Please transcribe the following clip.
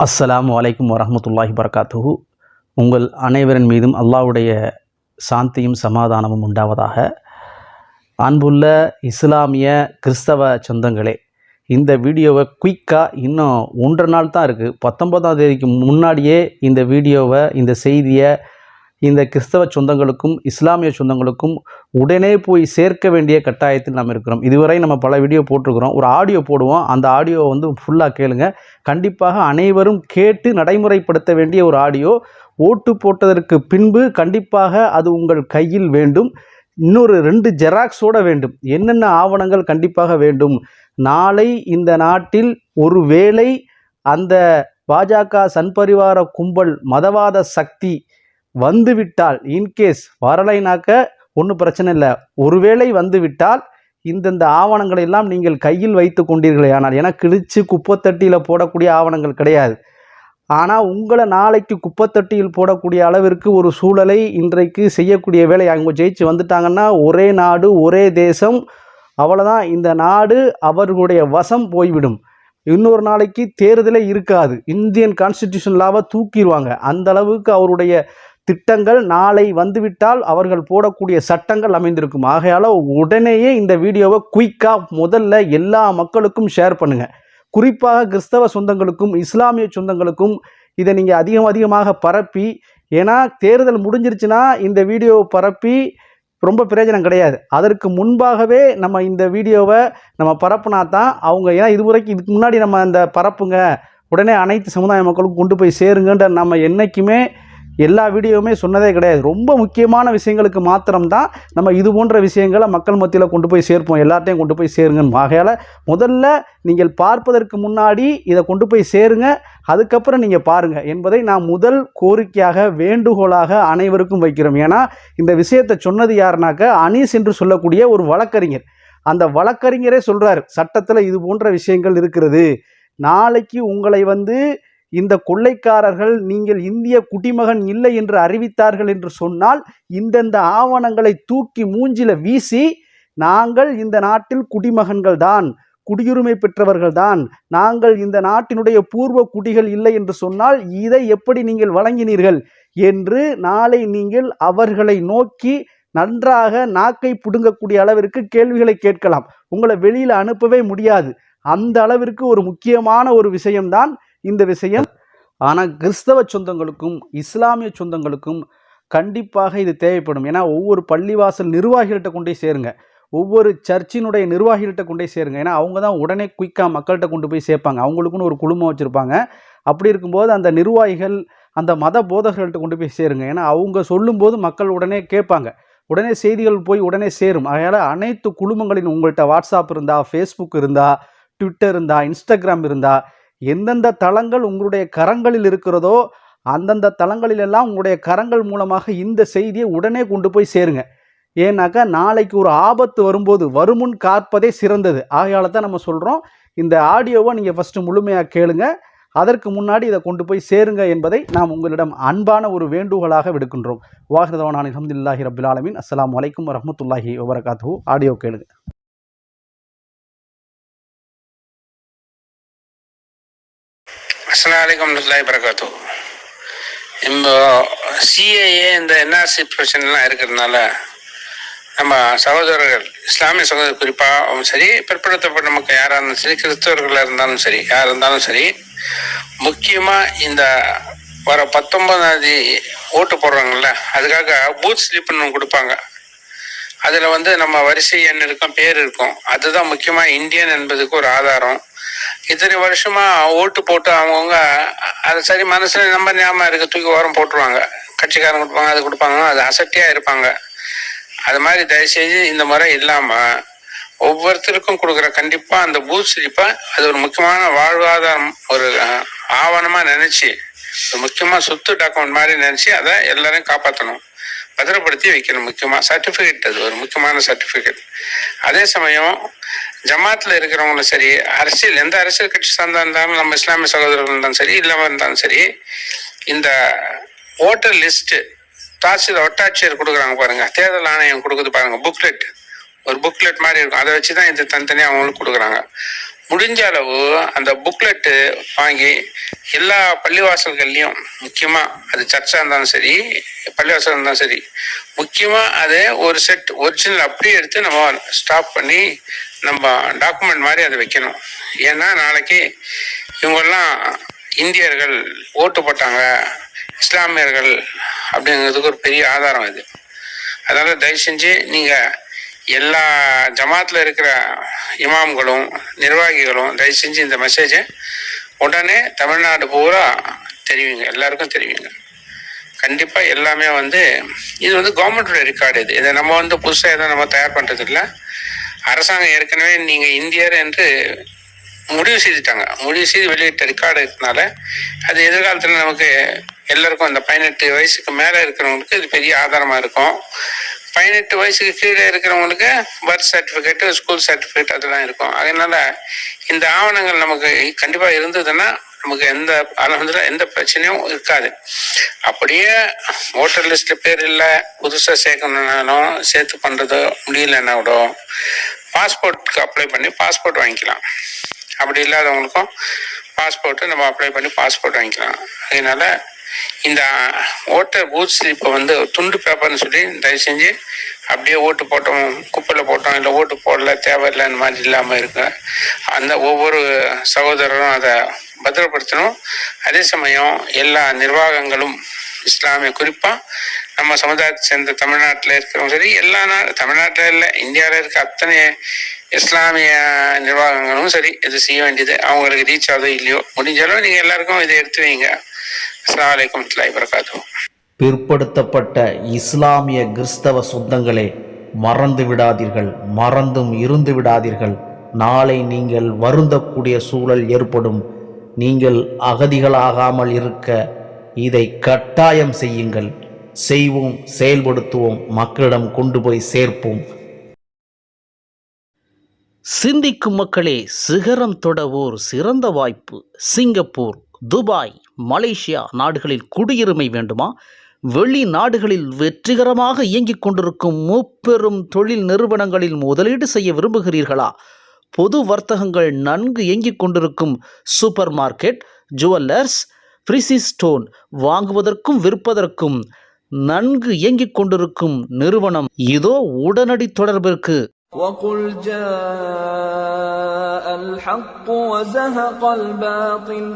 அஸ்லாம் வலைக்கம் வரமத்துல்லாஹி வரகாத்துஹு உங்கள் அனைவரின் மீதும் அல்லாஹ்வுடைய சாந்தியும் சமாதானமும் உண்டாவதாக. அன்புள்ள இஸ்லாமிய கிறிஸ்தவ சொந்தங்களே இந்த வீடியோவை குயிக்காக இன்னும் ஒன்றரை நாள் தான் இருக்குது பத்தொன்பதாம் தேதிக்கு முன்னாடியே இந்த வீடியோவை இந்த செய்தியை இந்த கிறிஸ்தவ சொந்தங்களுக்கும் இஸ்லாமிய சொந்தங்களுக்கும் உடனே போய் சேர்க்க வேண்டிய கட்டாயத்தில் நாம் இருக்கிறோம். இதுவரை நம்ம பல வீடியோ போட்டிருக்கிறோம். ஒரு ஆடியோ போடுவோம். அந்த ஆடியோவை வந்து ஃபுல்லாக கேளுங்க. கண்டிப்பாக அனைவரும் கேட்டு நடைமுறைப்படுத்த வேண்டிய ஒரு ஆடியோ ஓட்டு போட்டதற்கு பின்பு கண்டிப்பாக அது உங்கள் கையில் வேண்டும். இன்னொரு ரெண்டு ஜெராக்ஸோட வேண்டும். என்னென்ன ஆவணங்கள் கண்டிப்பாக வேண்டும்? நாளை இந்த நாட்டில் ஒரு வேளை அந்த பாஜக சன்பரிவார கும்பல் மதவாத சக்தி வந்துவிட்டால் இன்கேஸ் வரலைனாக்க ஒன்றும் பிரச்சனை இல்லை. ஒருவேளை வந்துவிட்டால் இந்தந்த ஆவணங்களை எல்லாம் நீங்கள் கையில் வைத்து கொண்டீர்களே ஆனால் ஏன்னா கிழிச்சு குப்பத்தட்டியில் போடக்கூடிய ஆவணங்கள் கிடையாது. ஆனால் உங்களை நாளைக்கு குப்பத்தட்டியில் போடக்கூடிய அளவிற்கு ஒரு சூழலை இன்றைக்கு செய்யக்கூடிய வேலை. அவங்க ஜெயிச்சு வந்துட்டாங்கன்னா ஒரே நாடு ஒரே தேசம் அவ்வளோதான் இந்த நாடு அவர்களுடைய வசம் போய்விடும். இன்னொரு நாளைக்கு தேர்தலே இருக்காது. இந்தியன் கான்ஸ்டிடியூஷன் லாவை தூக்கிடுவாங்க. அந்த அளவுக்கு அவருடைய திட்டங்கள் நாளை வந்துவிட்டால் அவர்கள் போடக்கூடிய சட்டங்கள் அமைந்திருக்கும். ஆகையால் உடனேயே இந்த வீடியோவை குயிக்காக முதல்ல எல்லா மக்களுக்கும் ஷேர் பண்ணுங்கள் குறிப்பாக கிறிஸ்தவ சொந்தங்களுக்கும் இஸ்லாமிய சொந்தங்களுக்கும் இதை நீங்கள் அதிகம் அதிகமாக பரப்பி ஏன்னா தேர்தல் முடிஞ்சிருச்சுன்னா இந்த வீடியோவை பரப்பி ரொம்ப பிரயோஜனம் கிடையாது. அதற்கு முன்பாகவே நம்ம இந்த வீடியோவை நம்ம பரப்புனா தான் அவங்க ஏன்னா இதுவரைக்கும் இதுக்கு முன்னாடி நம்ம இந்த பரப்புங்க உடனே அனைத்து சமுதாய மக்களுக்கும் கொண்டு போய் சேருங்கன்ற நம்ம என்றைக்குமே எல்லா வீடியோவுமே சொன்னதே கிடையாது. ரொம்ப முக்கியமான விஷயங்களுக்கு மாத்திரம்தான் நம்ம இது போன்ற விஷயங்களை மக்கள் மத்தியில் கொண்டு போய் சேர்ப்போம். எல்லாத்தையும் கொண்டு போய் சேருங்கன்னு. ஆகையால் முதல்ல நீங்கள் பார்ப்பதற்கு முன்னாடி இதை கொண்டு போய் சேருங்க. அதுக்கப்புறம் நீங்கள் பாருங்கள் என்பதை நான் முதல் கோரிக்கையாக வேண்டுகோளாக அனைவருக்கும் வைக்கிறோம். ஏன்னா இந்த விஷயத்தை சொன்னது யாருனாக்க அனீஸ் என்று சொல்லக்கூடிய ஒரு வழக்கறிஞர். அந்த வழக்கறிஞரே சொல்கிறார் சட்டத்தில் இது போன்ற விஷயங்கள் இருக்கிறது. நாளைக்கு உங்களை வந்து இந்த கொள்ளைக்காரர்கள் நீங்கள் இந்திய குடிமகன் இல்லை என்று அறிவித்தார்கள் என்று சொன்னால் இந்தந்த ஆவணங்களை தூக்கி மூஞ்சில வீசி நாங்கள் இந்த நாட்டில் குடிமகன்கள் தான் குடியுரிமை பெற்றவர்கள் தான் நாங்கள் இந்த நாட்டினுடைய பூர்வ குடிகள் இல்லை என்று சொன்னால் இதை எப்படி நீங்கள் வழங்கினீர்கள் என்று நாளை நீங்கள் அவர்களை நோக்கி நன்றாக நாக்கை புடுங்கக்கூடிய அளவிற்கு கேள்விகளை கேட்கலாம். உங்களை வெளியில் அனுப்பவே முடியாது. அந்த அளவிற்கு ஒரு முக்கியமான ஒரு விஷயம்தான் இந்த விஷயம். ஆனால் கிறிஸ்தவ சொந்தங்களுக்கும் இஸ்லாமிய சொந்தங்களுக்கும் கண்டிப்பாக இது தேவைப்படும். ஏன்னா ஒவ்வொரு பள்ளிவாசல் நிர்வாகிகள்கிட்ட கொண்டே சேருங்க. ஒவ்வொரு சர்ச்சினுடைய நிர்வாகிகள்கிட்ட கொண்டே சேருங்க. ஏன்னா அவங்க தான் உடனே குயிக்காக மக்கள்கிட்ட கொண்டு போய் சேர்ப்பாங்க. அவங்களுக்குன்னு ஒரு குழுமம் வச்சுருப்பாங்க. அப்படி இருக்கும்போது அந்த நிர்வாகிகள் அந்த மத போதகர்கள்ட்ட கொண்டு போய் சேருங்க. ஏன்னா அவங்க சொல்லும்போது மக்கள் உடனே கேட்பாங்க. உடனே செய்திகள் போய் உடனே சேரும். அதனால் அனைத்து குழுமங்களின் உங்கள்கிட்ட வாட்ஸ்அப் இருந்தால் ஃபேஸ்புக் இருந்தால் ட்விட்டர் இருந்தால் இன்ஸ்டாகிராம் இருந்தால் எந்தெந்த தளங்கள் உங்களுடைய கரங்களில் இருக்கிறதோ அந்தந்த தளங்களிலெல்லாம் உங்களுடைய கரங்கள் மூலமாக இந்த செய்தியை உடனே கொண்டு போய் சேருங்க. ஏன்னாக்கா நாளைக்கு ஒரு ஆபத்து வரும்போது வருமுன் காப்பதே சிறந்தது. ஆகையால தான் நம்ம சொல்கிறோம் இந்த ஆடியோவை நீங்கள் ஃபஸ்ட்டு முழுமையாக கேளுங்க. அதற்கு முன்னாடி இதை கொண்டு போய் சேருங்க என்பதை நாம் உங்களிடம் அன்பான ஒரு வேண்டுகோளாக விடுக்கின்றோம். வாஹிரதவான் அஹமதுல்லாஹி ரபுல் ஆலமின். அஸ்லாம் வலைக்கம் வரமத்துல்லாஹி வபரகாத்து ஆடியோ கேளுங்க. அஸ்லாம் வலைக்கம் வரமத்துல்லாஹி இப்போ சிஏஏ இந்த என்ஆர்சி பிரச்சனைலாம் இருக்கிறதுனால நம்ம சகோதரர்கள் இஸ்லாமிய சகோதரர் குறிப்பாகவும் சரி பிற்படுத்தப்பட்ட மக்கள் யாராக இருந்தாலும் சரி கிறிஸ்தவர்களாக இருந்தாலும் சரி யார் இருந்தாலும் சரி முக்கியமாக இந்த வர பத்தொன்பதாம் தேதி ஓட்டு போடுறாங்கல்ல அதுக்காக பூத் ஸ்லிப்னு ஒன்று கொடுப்பாங்க. அதில் வந்து நம்ம வரிசை எண் இருக்கும் பேர் இருக்கும். அதுதான் முக்கியமாக இந்தியன் என்பதுக்கு ஒரு ஆதாரம். இத்தனை வருஷமா ஓட்டு போட்டு அவங்கவுங்க அது சரி மனசுல நம்ம ஞாபகம் இருக்க தூக்கி ஓரம் போட்டுருவாங்க. கட்சிக்காரங்க கொடுப்பாங்க அது கொடுப்பாங்க அது அசட்டியா இருப்பாங்க. அது மாதிரி தயவுசெய்து இந்த முறை இல்லாம ஒவ்வொருத்தருக்கும் கொடுக்குற கண்டிப்பா அந்த பூத் ஸ்லிப்பை அது ஒரு முக்கியமான வாழ்வாதாரம் ஒரு ஆவணமா நினைச்சு முக்கியமா சொத்து டாக்குமெண்ட் மாதிரி நினைச்சு அதை எல்லாரையும் காப்பாற்றணும் பத்திரப்படுத்தி வைக்கணும். முக்கியமாக சர்டிஃபிகேட் அது ஒரு முக்கியமான சர்டிஃபிகேட் அதே சமயம் ஜமாத்தில் இருக்கிறவங்களும் சரி அரசியல் எந்த அரசியல் கட்சி சார்ந்தா இருந்தாலும் நம்ம இஸ்லாமிய சகோதரர்கள் இருந்தாலும் சரி இல்லாமல் இருந்தாலும் சரி இந்த ஓட்டர் லிஸ்ட்டு தாசில் ஒட்டாட்சியர் கொடுக்குறாங்க பாருங்கள் தேர்தல் ஆணையம் கொடுக்குது பாருங்கள் புக்லெட் ஒரு புக்லெட் மாதிரி இருக்கும். அதை வச்சு தான் இது தனித்தனியாக அவங்களுக்கு கொடுக்குறாங்க. முடிஞ்ச அளவு அந்த புக்லெட்டு வாங்கி எல்லா பள்ளிவாசல்கள்லையும் முக்கியமாக அது சர்ச்சாக இருந்தாலும் சரி பள்ளிவாசல் இருந்தாலும் சரி முக்கியமாக அது ஒரு செட் ஒரிஜினல் அப்படியே எடுத்து நம்ம ஸ்டாப் பண்ணி நம்ம டாக்குமெண்ட் மாதிரி அதை வைக்கணும். ஏன்னா நாளைக்கு இவங்கெல்லாம் இந்தியர்கள் ஓட்டு போட்டாங்க இஸ்லாமியர்கள் அப்படிங்கிறதுக்கு ஒரு பெரிய ஆதாரம் இது. அதனால் தயவு செஞ்சு நீங்கள் எல்லா ஜமாத்தில் இருக்கிற இமாம்களும் நிர்வாகிகளும் தயவு செஞ்சு இந்த மெசேஜை உடனே தமிழ்நாடு பூரா தெரிவிங்க. எல்லாருக்கும் தெரிவிங்க. கண்டிப்பாக எல்லாமே வந்து இது வந்து கவர்மெண்டோட ரெக்கார்டு இது. இதை நம்ம வந்து புதுசாக எதுவும் நம்ம தயார் பண்ணுறதில்ல அரசாங்கம் ஏற்கனவே நீங்கள் இந்தியர் என்று முடிவு செய்துட்டாங்க. முடிவு செய்து வெளியிட்ட ரெக்கார்டு இருக்கனால அது எதிர்காலத்தில் நமக்கு எல்லாருக்கும் அந்த பதினெட்டு வயசுக்கு மேலே இருக்கிறவங்களுக்கு இது பெரிய ஆதாரமாக இருக்கும். பதினெட்டு வயசுக்கு கீழே இருக்கிறவங்களுக்கு பர்த் சர்டிஃபிகேட்டு ஸ்கூல் சர்டிஃபிகேட் அதெல்லாம் இருக்கும். அதனால இந்த ஆவணங்கள் நமக்கு கண்டிப்பாக இருந்ததுன்னா நமக்கு எந்த அலமதுல எந்த பிரச்சனையும் இருக்காது. அப்படியே ஓட்டர் லிஸ்ட்ல பேர் இல்லை புதுசாக சேர்க்கணும்னாலும் சேர்த்து பண்ணுறதோ முடியலன்னா கூட பாஸ்போர்ட்டுக்கு அப்ளை பண்ணி பாஸ்போர்ட் வாங்கிக்கலாம். அப்படி இல்லாதவங்களுக்கும் பாஸ்போர்ட்டு நம்ம அப்ளை பண்ணி பாஸ்போர்ட் வாங்கிக்கலாம். அதனால இந்த ஓட்டர் பூத் ஸ்லிப்பை வந்து துண்டு பேப்பர்னு சொல்லி தயவு செஞ்சு அப்படியே ஓட்டு போட்டோம் குப்பையில் போட்டோம் இல்லை ஓட்டு போடல தேவையில்லை இந்த மாதிரி இல்லாமல் இருக்கு அந்த ஒவ்வொரு சகோதரரும் அதை பத்திரப்படுத்தணும். அதே சமயம் எல்லா நிர்வாகங்களும் இஸ்லாமிய குறிப்பாக நம்ம சமுதாயத்தை சேர்ந்த தமிழ்நாட்டில் இருக்கிறவங்க சரி எல்லா நாடு தமிழ்நாட்டில் இல்லை இந்தியாவில் இருக்க அத்தனை இஸ்லாமிய நிர்வாகங்களும் சரி இது செய்ய வேண்டியது. அவங்களுக்கு ரீச் ஆகுதோ இல்லையோ முடிஞ்ச அளவு நீங்கள் எல்லாருக்கும் இதை எடுத்து வைங்க. பிற்படுத்தப்பட்ட இஸ்லாமிய கிறிஸ்தவ சொந்தங்களே மறந்து விடாதீர்கள் மறந்தும் இருந்து விடாதீர்கள். நாளை நீங்கள் வருந்தக்கூடிய சூழல் ஏற்படும். நீங்கள் அகதிகளாகாமல் இருக்க இதை கட்டாயம் செய்யுங்கள். செய்வோம் செயல்படுத்துவோம் மக்களிடம் கொண்டு போய் சேர்ப்போம். சிந்திக்கும் மக்களே சிகரம் தொடவோர் சிறந்த வாய்ப்பு. Singapore Dubai. மலேசியா நாடுகளில் குடியுரிமை வேண்டுமா வெளிநாடுகளில் வெற்றிகரமாக இயங்கிக் கொண்டிருக்கும் முப்பெரும் தொழில் நிறுவனங்களில் முதலீடு செய்ய விரும்புகிறீர்களா பொது வர்த்தகங்கள் நன்கு இயங்கிக் கொண்டிருக்கும் supermarket jewellers precious stone வாங்குவதற்கும் விற்பதற்கும் நன்கு இயங்கிக் கொண்டிருக்கும் நிறுவனம் இதோ உடனடி தொடர்பிற்கு وقل جاء الحق وزهق الباطل